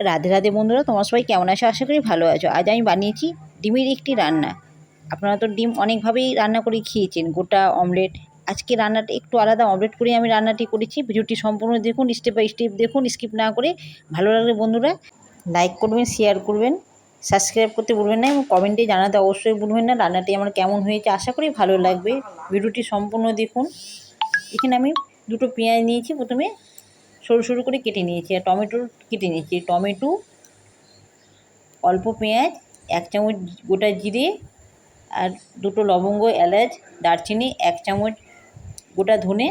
রাধে রাধে বন্ধুরা, তোমার সবাই কেমন আছো? আশা করি ভালো আছো। আজ আমি বানিয়েছি ডিমের একটি রান্না। আপনারা তো ডিম অনেকভাবেই রান্না করে খেয়েছেন, গোটা অমলেট। আজকে রান্নাটা একটু আলাদা অমলেট করে আমি রান্নাটি করেছি। ভিডিওটি সম্পূর্ণ দেখুন স্টেপ বাই স্টেপ দেখুন স্কিপ না করে ভালো লাগলে বন্ধুরা লাইক করবেন শেয়ার করবেন সাবস্ক্রাইব করতে ভুলবেন না এবং কমেন্টে জানাতে অবশ্যই ভুলবেন না রান্নাটি আমার কেমন হয়েছে, আশা করি ভালো লাগবে। ভিডিওটি সম্পূর্ণ দেখুন। এখানে আমি দুটো পেঁয়াজ নিয়েছি, প্রথমে সরু সরু করে কেটে নিয়েছি আর টমেটো কেটে নিয়েছি। টমেটো, অল্প পেঁয়াজ, এক চামচ গোটা জিরে আর দুটো লবঙ্গ, এলাচ, দারচিনি, এক চামচ গোটা ধনে,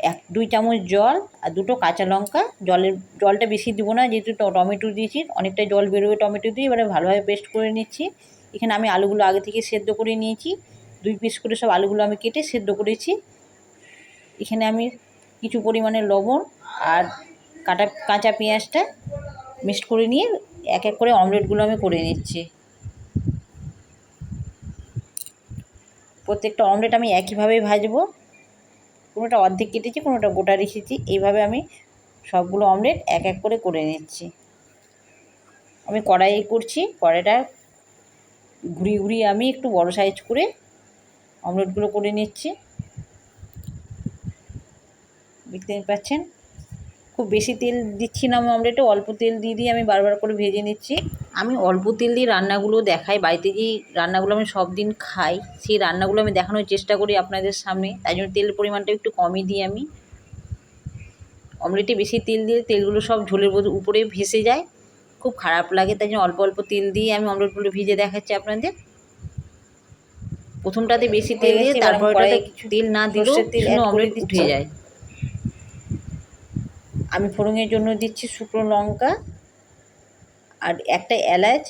এক, দুই চামচ জল আর দুটো কাঁচা লঙ্কা। জলের, জলটা বেশি দেবো না, যেহেতু টমেটো দিয়েছি, অনেকটা জল বেরোবে টমেটো দিয়ে, এবারে ভালোভাবে পেস্ট করে নিচ্ছি। এখানে আমি আলুগুলো আগে থেকে সেদ্ধ করে নিয়েছি। দুই পিস করে সব আলুগুলো আমি কেটে সেদ্ধ করেছি। এখানে আমি কিছু পরিমাণে লবণ আর কাটা, কাঁচা পেঁয়াজটা মিক্সড করে নিয়ে এক এক করে অমলেটগুলো আমি করে নিচ্ছি। প্রত্যেকটা অমলেট আমি একইভাবেই ভাজবো। কোনোটা অর্ধেক কেটেছি, কোনোটা গোটা রেখেছি। এইভাবে আমি সবগুলো অমলেট এক এক করে করে নিচ্ছি। আমি কড়াই করছি, কড়াইটা ঘুরিয়ে ঘুরিয়ে আমি একটু বড় সাইজ করে অমলেটগুলো করে নিচ্ছি। দেখতে পাচ্ছেন? খুব বেশি তেল দিচ্ছি না অমলেটে অল্প তেল দিয়ে দিয়ে আমি বারবার করে ভেজে নিচ্ছি। আমি অল্প তেল দিয়ে রান্নাগুলো দেখাই বাড়িতে যেই রান্নাগুলো আমি সব দিন খাই সেই রান্নাগুলো আমি দেখানোর চেষ্টা করি আপনাদের সামনে। তাই জন্য তেলের পরিমাণটা একটু কমই দিই আমি। অমলেটে বেশি তেল দিয়ে তেলগুলো সব ঝোলের উপরে ভেসে যায়। খুব খারাপ লাগে তাই জন্য অল্প অল্প তেল দিয়ে আমি অমলেটগুলো ভিজে দেখাচ্ছি আপনাদের। প্রথমটাতে বেশি তেল দিয়ে তারপরে কিছু তেল না দিলেও অমলেট উঠে যায়। আমি ফোড়নের জন্য দিচ্ছি শুকনো লঙ্কা আর একটা এলাচ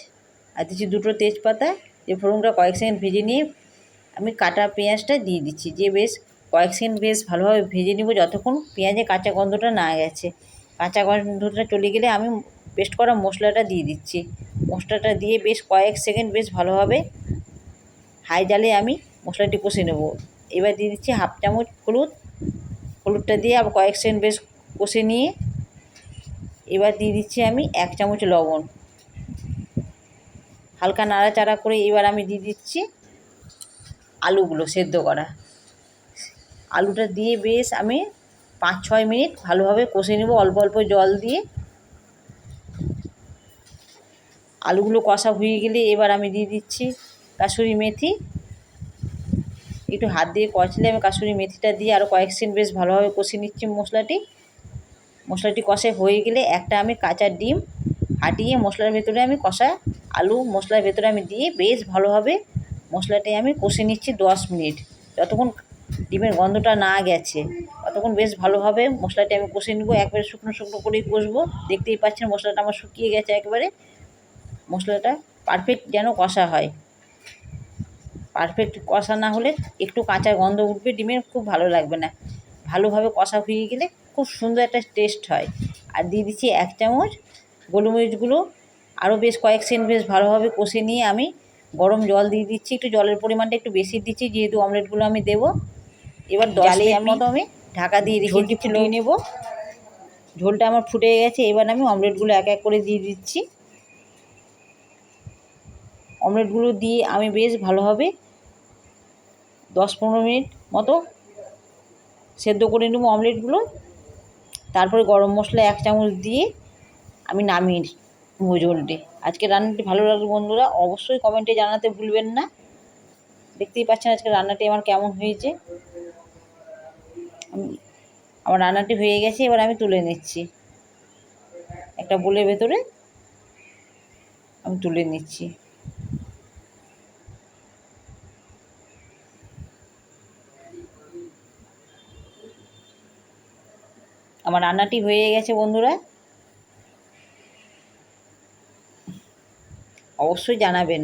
আর দিচ্ছি দুটো তেজপাতা। যে ফোড়নটা কয়েক সেকেন্ড ভেজে নিয়ে আমি কাটা পেঁয়াজটা দিয়ে দিচ্ছি। যে বেশ কয়েক সেকেন্ড বেশ ভালোভাবে ভেজে নিব যতক্ষণ পেঁয়াজে কাঁচা গন্ধটা না গেছে। কাঁচা গন্ধটা চলে গেলে আমি পেস্ট করা মশলাটা দিয়ে দিচ্ছি। মশলাটা দিয়ে বেশ কয়েক সেকেন্ড বেশ ভালোভাবে হাই জালে আমি মশলাটি কষে নেব। এবার দিয়ে দিচ্ছি হাফ চামচ হলুদ। হলুদটা দিয়ে আবার কয়েক সেকেন্ড বেশ কষে নিয়ে এবার দিয়ে দিচ্ছি আমি এক চামচ লবণ। হালকা নাড়াচাড়া করে এবার আমি দিয়ে দিচ্ছি আলুগুলো সেদ্ধ করা। আলুটা দিয়ে বেশ আমি পাঁচ ছয় মিনিট ভালোভাবে কষে নেব, অল্প অল্প জল দিয়ে। আলুগুলো কষা হয়ে গেলে এবার আমি দিয়ে দিচ্ছি কাসুরি মেথি। একটু হাত দিয়ে কষলে আমি কাসুরি মেথিটা দিয়ে আরও কয়েক সেকেন্ড বেশ ভালোভাবে কষে নিচ্ছি মশলাটি। মশলাটি কষে হয়ে গেলে একটা আমি কাঁচা ডিম ফাটিয়ে মশলার ভেতরে আমি কষা আলু, মশলার ভেতরে আমি দিয়ে বেশ ভালোভাবে মশলাটি আমি কষে নিচ্ছি দশ মিনিট। যতক্ষণ ডিমের গন্ধটা না গেছে, ততক্ষণ বেশ ভালোভাবে মশলাটি আমি কষে নেব। একবারে শুকনো শুকনো করেই কষবো। দেখতেই পাচ্ছেন মশলাটা আমার শুকিয়ে গেছে একবারে। মশলাটা পারফেক্ট যেন কষা হয়। পারফেক্ট কষা না হলে একটু কাঁচা গন্ধ উঠবে, ডিমের খুব ভালো লাগবে না। ভালোভাবে কষা হয়ে গেলে খুব সুন্দর একটা টেস্ট হয়। আর দিয়ে দিচ্ছি এক চামচ গোলমরিচগুলো। আরও বেশ কয়েক সেন্ট বেশ ভালোভাবে কষে নিয়ে আমি গরম জল দিয়ে দিচ্ছি। একটু জলের পরিমাণটা একটু বেশি দিচ্ছি যেহেতু অমলেটগুলো আমি দেবো। এবার জালে মতো আমি ঢাকা দিয়ে রেখে ফুটিয়ে নেব। ঝোলটা আমার ফুটে গেছে। এবার আমি অমলেটগুলো এক এক করে দিয়ে দিচ্ছি। অমলেটগুলো দিয়ে আমি বেশ ভালোভাবে দশ পনেরো মিনিট মতো সেদ্ধ করে নেব অমলেটগুলো। তারপরে গরম মশলা এক চামচ দিয়ে আমি নামিয়ে নেব ঝোলটি আজকে রান্নাটি ভালো লাগল বন্ধুরা, অবশ্যই কমেন্টে জানাতে ভুলবেন না। দেখতেই পাচ্ছেন আজকে রান্নাটি আমার কেমন হয়েছে। আমি, আমার রান্নাটি হয়ে গেছে, এবার আমি তুলে নিচ্ছি। একটা বোলের ভেতরে আমি তুলে নিচ্ছি। আমার রান্নাটি হয়ে গেছে বন্ধুরা। অবশ্যই জানাবেন।